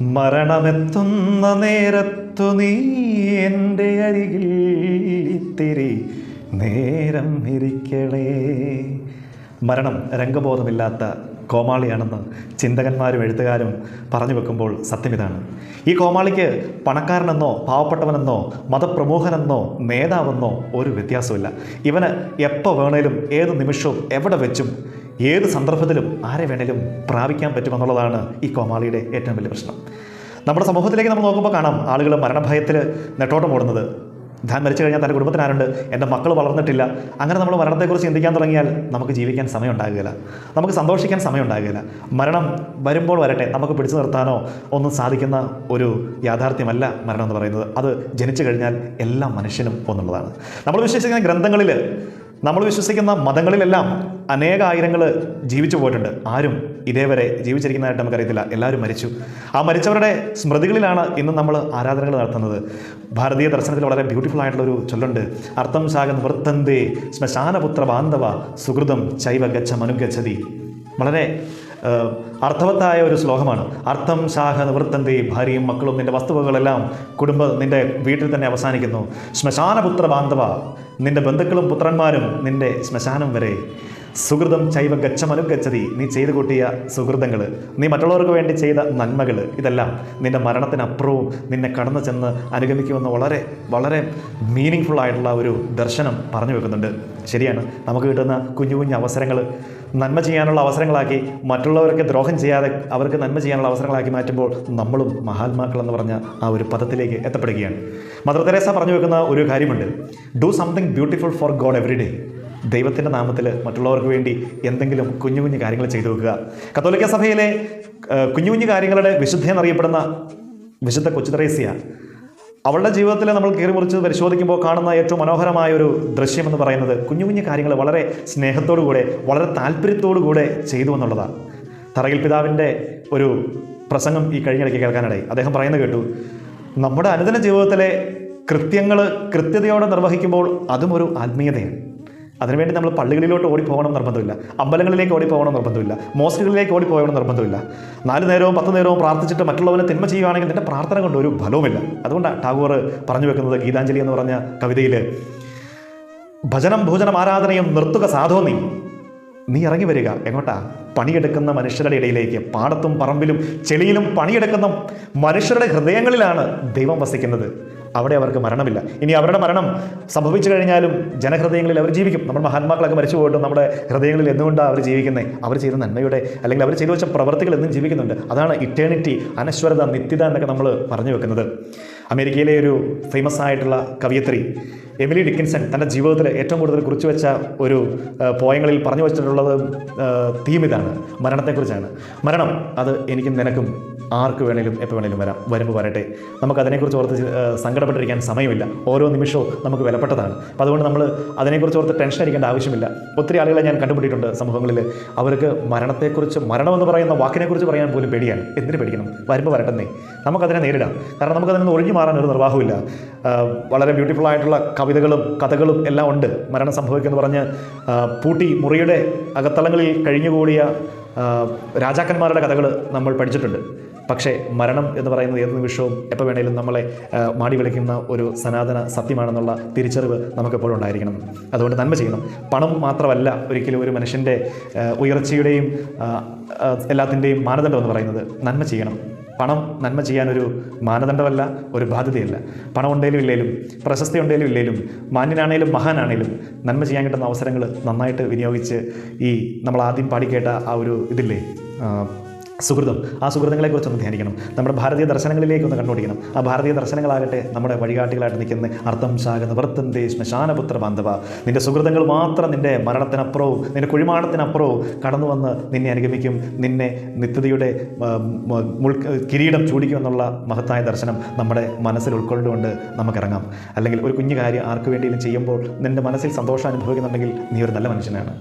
മരണമെത്തുന്ന നേരത്തു നീ എന്റെ അരികിൽ ഇത്തിരി നേരം ഇരിക്കണേ. മരണം രംഗബോധമില്ലാത്ത കോമാളിയാണെന്ന് ചിന്തകന്മാരും എഴുത്തുകാരും പറഞ്ഞു വെക്കുമ്പോൾ സത്യം ഇതാണ് ഈ കോമാളിക്ക് പണക്കാരനെന്നോ പാവപ്പെട്ടവനെന്നോ മതപ്രമുഖനെന്നോ നേതാവെന്നോ ഒരു വ്യത്യാസമില്ല ഇവന് എപ്പോൾ വേണേലും ഏത് നിമിഷവും എവിടെ വെച്ചും ഏത് സന്ദർഭത്തിലും ആരെ വേണേലും പ്രാപിക്കാൻ പറ്റുമെന്നുള്ളതാണ് ഈ കോമാളിയുടെ ഏറ്റവും വലിയ പ്രശ്നം. നമ്മുടെ സമൂഹത്തിലേക്ക് നമ്മൾ നോക്കുമ്പോൾ കാണാം ആളുകൾ മരണഭയത്തിൽ നെട്ടോട്ടം ഓടുന്നത്. താൻ മരിച്ചു കഴിഞ്ഞാൽ തന്റെ കുടുംബത്തിന് ആരുണ്ട്? എന്റെ മക്കൾ വളർന്നിട്ടില്ല. അങ്ങനെ നമ്മൾ മരണത്തെക്കുറിച്ച് ചിന്തിക്കാൻ തുടങ്ങിയാൽ നമുക്ക് ജീവിക്കാൻ സമയം ഉണ്ടാകുകയില്ല നമുക്ക് സന്തോഷിക്കാൻ സമയം ഉണ്ടാകുകയില്ല മരണം വരുമ്പോൾ വരട്ടെ നമുക്ക് പിടിച്ചു നിർത്താനോ ഒന്നും സാധിക്കുന്ന ഒരു യാഥാർത്ഥ്യമല്ല മരണം എന്ന് പറയുന്നത്. അത് ജനിച്ചു കഴിഞ്ഞാൽ എല്ലാ മനുഷ്യനും ഒന്നുള്ളതാണ്. നമ്മൾ വിശ്വസിക്കുന്ന ഗ്രന്ഥങ്ങളിൽ നമ്മൾ വിശ്വസിക്കുന്ന മതങ്ങളിലെല്ലാം അനേക ആയിരങ്ങൾ ജീവിച്ചു പോയിട്ടുണ്ട്. ആരും ഇതേവരെ ജീവിച്ചിരിക്കുന്നതായിട്ട് നമുക്കറിയത്തില്ല. എല്ലാവരും മരിച്ചു. ആ മരിച്ചവരുടെ സ്മൃതികളിലാണ് ഇന്ന് നമ്മൾ ആരാധനകൾ നടത്തുന്നത്. ഭാരതീയ ദർശനത്തിൽ വളരെ ബ്യൂട്ടിഫുൾ ആയിട്ടുള്ള ഒരു ചൊല്ലുണ്ട്. അർത്ഥം ശാഖ വൃത്തന്തേ ശ്മശാനപുത്ര ബാന്ധവ സുഹൃതം ചൈവ ഗച്ഛ മനുഗച്ഛതി. വളരെ അർത്ഥവത്തായ ഒരു ശ്ലോകമാണ്. അർത്ഥം ശാഖ നിവൃത്തന്തി ഭാര്യയും മക്കളും നിന്റെ വസ്തുവകളെല്ലാം കുടുംബ നിന്റെ വീട്ടിൽ തന്നെ അവസാനിക്കുന്നു. ശ്മശാനപുത്ര ബാന്ധവ നിന്റെ ബന്ധുക്കളും പുത്രന്മാരും നിന്റെ ശ്മശാനം വരെ. സുഹൃതം ചൈവ ഗച്ഛമനുഗച്ഛതി. നീ ചെയ്തു കൂട്ടിയ സുഹൃതങ്ങൾ നീ മറ്റുള്ളവർക്ക് വേണ്ടി ചെയ്ത നന്മകൾ ഇതെല്ലാം നിന്റെ മരണത്തിനപ്പുറവും നിന്നെ കടന്നു ചെന്ന് അനുഗമിക്കുമെന്ന് വളരെ വളരെ മീനിങ് ഫുൾ ആയിട്ടുള്ള ഒരു ദർശനം പറഞ്ഞു വെക്കുന്നുണ്ട്. ശരിയാണ്. നമുക്ക് കിട്ടുന്ന കുഞ്ഞു കുഞ്ഞു അവസരങ്ങൾ നന്മ ചെയ്യാനുള്ള അവസരങ്ങളാക്കി മറ്റുള്ളവർക്ക് ദ്രോഹം ചെയ്യാതെ അവർക്ക് നന്മ ചെയ്യാനുള്ള അവസരങ്ങളാക്കി മാറ്റുമ്പോൾ നമ്മളും മഹാത്മാക്കൾ എന്ന് പറഞ്ഞ ആ ഒരു പദത്തിലേക്ക് എത്തപ്പെടുകയാണ്. മദർ തെരേസ പറഞ്ഞു വെക്കുന്ന ഒരു കാര്യമുണ്ട്. Do something beautiful for God every day ദൈവത്തിന്റെ നാമത്തിൽ മറ്റുള്ളവർക്ക് വേണ്ടി എന്തെങ്കിലും കുഞ്ഞു കുഞ്ഞു കാര്യങ്ങൾ ചെയ്തു വെക്കുക. കത്തോലിക്ക സഭയിലെ കുഞ്ഞു കുഞ്ഞു കാര്യങ്ങളുടെ വിശുദ്ധ എന്നറിയപ്പെടുന്ന വിശുദ്ധ കൊച്ചുത്രേസ്യ അവളുടെ ജീവിതത്തിൽ നമ്മൾ കീറി മുറിച്ച് പരിശോധിക്കുമ്പോൾ കാണുന്ന ഏറ്റവും മനോഹരമായ ഒരു ദൃശ്യം എന്ന് പറയുന്നത് കുഞ്ഞു കുഞ്ഞു കാര്യങ്ങൾ വളരെ സ്നേഹത്തോടു കൂടെ വളരെ താല്പര്യത്തോടു കൂടെ ചെയ്തു എന്നുള്ളതാണ്. തറയിൽ പിതാവിന്റെ ഒരു പ്രസംഗം ഈ കഴിഞ്ഞിടയ്ക്ക് കേൾക്കാനിടയിൽ അദ്ദേഹം പറയുന്നത് കേട്ടു നമ്മുടെ അനുദിന ജീവിതത്തിലെ കൃത്യങ്ങൾ കൃത്യതയോടെ നിർവഹിക്കുമ്പോൾ അതും ഒരു ആത്മീയതയാണ്. അതിനുവേണ്ടി നമ്മൾ പള്ളികളിലോട്ട് ഓടിപ്പോകണം നിർബന്ധമില്ല. അമ്പലങ്ങളിലേക്ക് ഓടിപ്പോകണം നിർബന്ധമില്ല. മോസ്കുകളിലേക്ക് ഓടിപ്പോകണം നിർബന്ധമില്ല. നാല് നേരവും പത്ത് നേരവും പ്രാർത്ഥിച്ചിട്ട് മറ്റുള്ളവനെ തിന്മ ചെയ്യുകയാണെങ്കിൽ നിന്റെ പ്രാർത്ഥന കൊണ്ട് ഒരു ഫലവുമില്ല. അതുകൊണ്ടാണ് ടാഗോർ പറഞ്ഞു വെക്കുന്നത് ഗീതാഞ്ജലി എന്ന് പറഞ്ഞ കവിതയിൽ ഭജനം ഭോജനം ആരാധനയും നിർത്തുക സാധോ നീ. നീ ഇറങ്ങി വരിക. എങ്ങോട്ടാ? പണിയെടുക്കുന്ന മനുഷ്യരുടെ ഇടയിലേക്ക്. പാടത്തും പറമ്പിലും ചെളിയിലും പണിയെടുക്കുന്ന മനുഷ്യരുടെ ഹൃദയങ്ങളിലാണ് ദൈവം വസിക്കുന്നത്. അവിടെ അവർക്ക് മരണമില്ല. ഇനി അവരുടെ മരണം സംഭവിച്ചു കഴിഞ്ഞാലും ജനഹൃദയങ്ങളിൽ അവർ ജീവിക്കും. നമ്മുടെ മഹാത്മാക്കളൊക്കെ മരിച്ചു പോയിട്ടും നമ്മുടെ ഹൃദയങ്ങളിൽ എന്തുകൊണ്ടാണ് അവർ ജീവിക്കുന്നത് അവർ ചെയ്ത നന്മയുടെ അല്ലെങ്കിൽ അവർ ചെയ്തു വെച്ച പ്രവർത്തികൾ എന്നും ജീവിക്കുന്നുണ്ട്. അതാണ് ഇറ്റേണിറ്റി അനശ്വരത നിത്യത എന്നൊക്കെ നമ്മൾ പറഞ്ഞു വെക്കുന്നത്. അമേരിക്കയിലെ ഒരു ഫേമസ് ആയിട്ടുള്ള കവിയത്രി എമിലി ഡിക്കിൻസൺ തന്റെ ജീവിതത്തിൽ ഏറ്റവും കൂടുതൽ കുറിച്ചു വെച്ച ഒരു പോയങ്ങളിൽ പറഞ്ഞു വെച്ചിട്ടുള്ളത് തീം ഇതാണ്. മരണത്തെക്കുറിച്ചാണ്. മരണം അത് എനിക്കും നിനക്കും ആർക്ക് വേണേലും എപ്പോൾ വേണേലും വരാം. വരുമ്പോൾ വരട്ടെ. നമുക്ക് അതിനെക്കുറിച്ച് ഓർത്ത് സങ്കടപ്പെട്ടിരിക്കാൻ സമയമില്ല. ഓരോ നിമിഷവും നമുക്ക് വിലപ്പെട്ടതാണ്. അപ്പോൾ അതുകൊണ്ട് നമ്മൾ അതിനെക്കുറിച്ച് ഓർത്ത് ടെൻഷൻ അടിക്കേണ്ട ആവശ്യമില്ല. ഒത്തിരി ആളുകളെ ഞാൻ കണ്ടുപിടിയിട്ടുണ്ട് സമൂഹങ്ങളിൽ അവർക്ക് മരണത്തെക്കുറിച്ച് മരണമെന്ന് പറയുന്ന വാക്കിനെക്കുറിച്ച് പറയാൻ പോലും പേടിയാണ്. എന്തിനു പേടിക്കണം? വരുമ്പോൾ വരട്ടെന്നേ. നമുക്കതിനെ നേരിടാം. കാരണം നമുക്കതിനെ ഒഴിഞ്ഞു മാറാൻ ഒരു നിർവാഹമില്ല വളരെ ബ്യൂട്ടിഫുൾ ആയിട്ടുള്ള കവിതകളും കഥകളും എല്ലാം ഉണ്ട്. മരണം സംഭവിക്കുമെന്ന് പറഞ്ഞ് പൂട്ടി മുറിയുടെ അകത്തളങ്ങളിൽ കഴിഞ്ഞുകൂടിയ രാജാക്കന്മാരുടെ കഥകൾ നമ്മൾ പഠിച്ചിട്ടുണ്ട്. പക്ഷേ മരണം എന്ന് പറയുന്നത് ഏത് നിമിഷവും എപ്പോൾ വേണേലും നമ്മളെ മാടി വിളിക്കുന്ന ഒരു സനാതന സത്യമാണെന്നുള്ള തിരിച്ചറിവ് നമുക്കെപ്പോഴും ഉണ്ടായിരിക്കണം. അതുകൊണ്ട് നന്മ ചെയ്യണം. പണം മാത്രമല്ല ഒരിക്കലും ഒരു മനുഷ്യന്റെ ഉയർച്ചയുടെയും എല്ലാത്തിന്റെയും മാനദണ്ഡം എന്ന് പറയുന്നത് നന്മ ചെയ്യണം. പണം നന്മ ചെയ്യാനൊരു മാനദണ്ഡമല്ല ഒരു ബാധ്യതയല്ല. പണം ഉണ്ടെങ്കിലും ഇല്ലേലും പ്രശസ്തി ഉണ്ടെങ്കിലും ഇല്ലേലും മാന്യനാണേലും മഹാനാണേലും നന്മ ചെയ്യാൻ കിട്ടുന്ന അവസരങ്ങൾ നന്നായിട്ട് വിനിയോഗിച്ച് ഈ നമ്മൾ ആദ്യം പാടിക്കേട്ട ആ ഒരു ഇതില്ലേ സുഹൃതം ആ സുഹൃത്തുക്കളെക്കുറിച്ചൊന്ന് ധ്യാനിക്കണം. നമ്മുടെ ഭാരതീയ ദർശനങ്ങളിലേക്ക് ഒന്ന് കണ്ടുപിടിക്കണം ആ ഭാരതീയ ദർശനങ്ങളാകട്ടെ നമ്മുടെ വഴികാട്ടികളായിട്ട് നിൽക്കുന്ന അർത്ഥം ശാഖ നിവർത്തന്തേ ശ്മശാനപുത്ര ബാന്ധവ. നിന്റെ സുഹൃത്തുക്കൾ മാത്രം നിന്റെ മരണത്തിനപ്പുറവും നിന്റെ കുഴിമാടത്തിനപ്പുറവും കടന്നു വന്ന് നിന്നെ അനുഗമിക്കും. നിന്നെ നിത്യതയുടെ മുൾ കിരീടം ചൂടിക്കുമെന്നുള്ള മഹത്തായ ദർശനം നമ്മുടെ മനസ്സിൽ ഉൾക്കൊണ്ടുകൊണ്ട് നമുക്കിറങ്ങാം. അല്ലെങ്കിൽ ഒരു കുഞ്ഞു കാര്യം ആർക്ക് വേണ്ടിയും ചെയ്യുമ്പോൾ നിന്റെ മനസ്സിൽ സന്തോഷം അനുഭവിക്കുന്നുണ്ടെങ്കിൽ നീ ഒരു നല്ല മനുഷ്യനാണ്.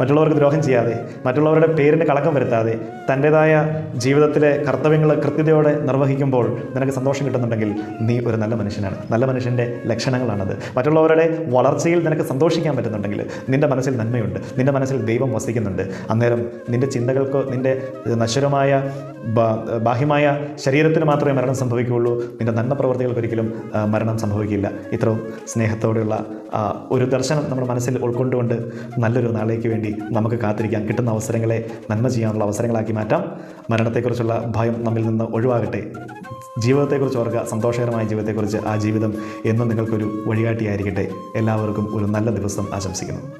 മറ്റുള്ളവർക്ക് ദ്രോഹം ചെയ്യാതെ മറ്റുള്ളവരുടെ പേരിന് കളക്കം വരുത്താതെ തന്റെതായ ജീവിതത്തിലെ കർത്തവ്യങ്ങൾ കൃത്യതയോടെ നിർവഹിക്കുമ്പോൾ നിനക്ക് സന്തോഷം കിട്ടുന്നുണ്ടെങ്കിൽ നീ ഒരു നല്ല മനുഷ്യനാണ്. നല്ല മനുഷ്യന്റെ ലക്ഷണങ്ങളാണത്. മറ്റുള്ളവരുടെ വളർച്ചയിൽ നിനക്ക് സന്തോഷിക്കാൻ പറ്റുന്നുണ്ടെങ്കിൽ നിന്റെ മനസ്സിൽ നന്മയുണ്ട്. നിന്റെ മനസ്സിൽ ദൈവം വസിക്കുന്നുണ്ട്. അന്നേരം നിന്റെ ചിന്തകൾക്കോ നിന്റെ നശ്വരമായ ബാഹ്യമായ ശരീരത്തിന് മാത്രമേ മരണം സംഭവിക്കുകയുള്ളൂ. നിന്റെ നന്മ പ്രവർത്തികൾക്ക് ഒരിക്കലും മരണം സംഭവിക്കില്ല. ഇത്രയും സ്നേഹത്തോടെയുള്ള ഒരു ദർശനം നമ്മുടെ മനസ്സിൽ ഉൾക്കൊണ്ടുകൊണ്ട് നല്ലൊരു നാളേക്ക് വേണ്ടി നമുക്ക് കാത്തിരിക്കാം. കിട്ടുന്ന അവസരങ്ങളെ നന്മ ചെയ്യാനുള്ള അവസരങ്ങളാക്കി മാറ്റാം. മരണത്തെക്കുറിച്ചുള്ള ഭയം നമ്മിൽ നിന്ന് ഒഴിവാകട്ടെ. ജീവിതത്തെക്കുറിച്ച് ഓർക്കുക. സന്തോഷകരമായ ജീവിതത്തെക്കുറിച്ച് ആ ജീവിതം എന്നും നിങ്ങൾക്കൊരു വഴികാട്ടിയായിരിക്കട്ടെ. എല്ലാവർക്കും ഒരു നല്ല ദിവസം ആശംസിക്കുന്നു.